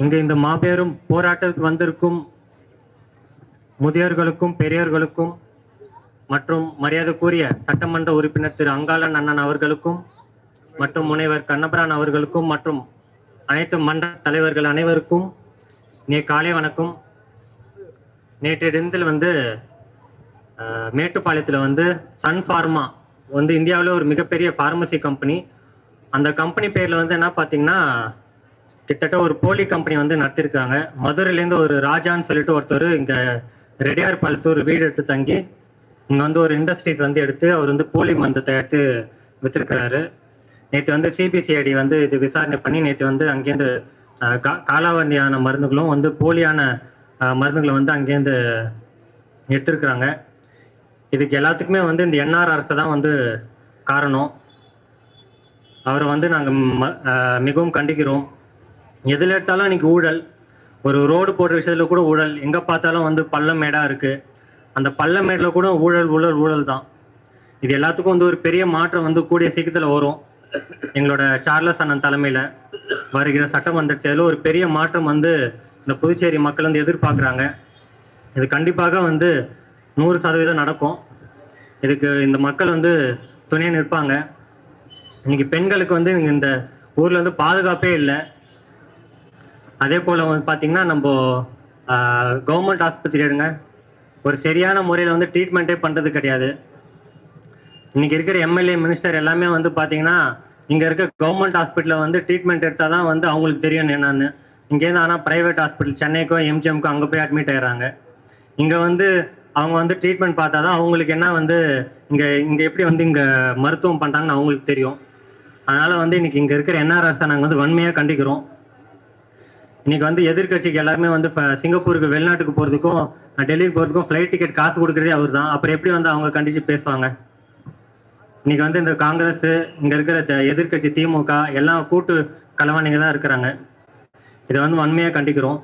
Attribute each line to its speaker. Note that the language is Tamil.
Speaker 1: இங்கு இந்த மாபெரும் போராட்டத்துக்கு வந்திருக்கும் முதியோர்களுக்கும் பெரியோர்களுக்கும் மற்றும் மரியாதைக்குரிய சட்டமன்ற உறுப்பினர் திரு அங்காளன் அண்ணன் அவர்களுக்கும் மற்றும் முனைவர் கண்ணபரான் அவர்களுக்கும் மற்றும் அனைத்து மன்ற தலைவர்கள் அனைவருக்கும் நே காலை வணக்கம். நேற்றைய தினத்தில் வந்து மேட்டுப்பாளையத்தில் வந்து சன் ஃபார்மா வந்து இந்தியாவில் ஒரு மிகப்பெரிய ஃபார்மசி கம்பெனி அந்த கம்பெனி பேரில் வந்து என்ன பார்த்தீங்கன்னா கிட்டத்தட்ட ஒரு போலி கம்பெனி வந்து நடத்திருக்காங்க. மதுரையிலேருந்து ஒரு ராஜான்னு சொல்லிட்டு ஒருத்தர் இங்கே ரெடியார் பாலத்து ஒரு வீடு எடுத்து தங்கி இங்கே வந்து ஒரு இண்டஸ்ட்ரீஸ் வந்து எடுத்து அவர் வந்து போலி மருந்து எடுத்து விற்றுருக்கிறாரு நேற்று வந்து சிபிசிஐடி வந்து இது விசாரணை பண்ணி நேற்று வந்து அங்கேருந்து கா காலாவண்டியான மருந்துகளும் வந்து போலியான மருந்துகளை வந்து அங்கேருந்து எடுத்திருக்கிறாங்க. இதுக்கு எல்லாத்துக்குமே வந்து இந்த என்ஆர் அரசு தான் வந்து காரணம். அவரை வந்து நாங்கள் மிகவும் கண்டிக்கிறோம். எதில் எடுத்தாலும் இன்னைக்கு ஊழல். ஒரு ரோடு போடுற விஷயத்தில் கூட ஊழல். எங்கே பார்த்தாலும் வந்து பள்ளம் மேடாக இருக்குது அந்த பள்ளம் மேடில் கூட ஊழல் ஊழல் ஊழல் தான். இது எல்லாத்துக்கும் வந்து ஒரு பெரிய மாற்றம் வந்து கூடிய சீக்கிரத்தில் வரும். எங்களோட சார்லஸ் அண்ணன் தலைமையில் வருகிற சட்டமன்ற தேர்தலில் ஒரு பெரிய மாற்றம் வந்து இந்த புதுச்சேரி மக்கள் வந்து எதிர்பார்க்குறாங்க. இது கண்டிப்பாக வந்து நூறு சதவீதம் நடக்கும். இதுக்கு இந்த மக்கள் வந்து துணையாக நிற்பாங்க. இன்னைக்கு பெண்களுக்கு வந்து இந்த ஊரில் வந்து பாதுகாப்பே இல்லை. அதே போல் வந்து பார்த்தீங்கன்னா நம்ம கவர்மெண்ட் ஆஸ்பத்திரி எடுங்க. ஒரு சரியான முறையில் வந்து ட்ரீட்மெண்ட்டே பண்ணுறது கிடையாது. இன்றைக்கி இருக்கிற எம்எல்ஏ மினிஸ்டர் எல்லாமே வந்து பார்த்தீங்கன்னா இங்கே இருக்க கவர்மெண்ட் ஹாஸ்பிட்டலில் வந்து ட்ரீட்மெண்ட் எடுத்தால் தான் வந்து அவங்களுக்கு தெரியும் என்னான்னு. இங்கேருந்து ஆனால் ப்ரைவேட் ஹாஸ்பிட்டல் சென்னைக்கோ எம்ஜிஎம்க்கோ அங்கே போய் அட்மிட் ஆயிடுறாங்க. இங்கே வந்து அவங்க வந்து ட்ரீட்மெண்ட் பார்த்தா தான் அவங்களுக்கு என்ன வந்து இங்கே இங்கே எப்படி வந்து இங்கே மருத்துவம் பண்ணுறாங்கன்னு அவங்களுக்கு தெரியும். அதனால் வந்து இன்றைக்கி இங்கே இருக்கிற என்ஆர்எஸ்ஸை நாங்கள் வந்து வன்மையாக கண்டிக்கிறோம். இன்னைக்கு வந்து எதிர்க்கட்சிக்கு எல்லாருமே வந்து ஃப- சிங்கப்பூருக்கு வெளிநாட்டுக்கு போகிறதுக்கும் டெல்லிக்கு போகிறதுக்கும் ஃப்ளைட் டிக்கெட் காசு கொடுக்குறதே அவர் தான் அப்புறம் எப்படி வந்து அவங்க கண்டிச்சு பேசுவாங்க? இன்னைக்கு வந்து இந்த காங்கிரஸ் இங்க இருக்கிற த- எதிர்க்கட்சி திமுக எல்லாம் கூட்டு கலவாணிங்க தான் இருக்கிறாங்க. இதை வந்து வன்மையாக கண்டிக்கிறோம்.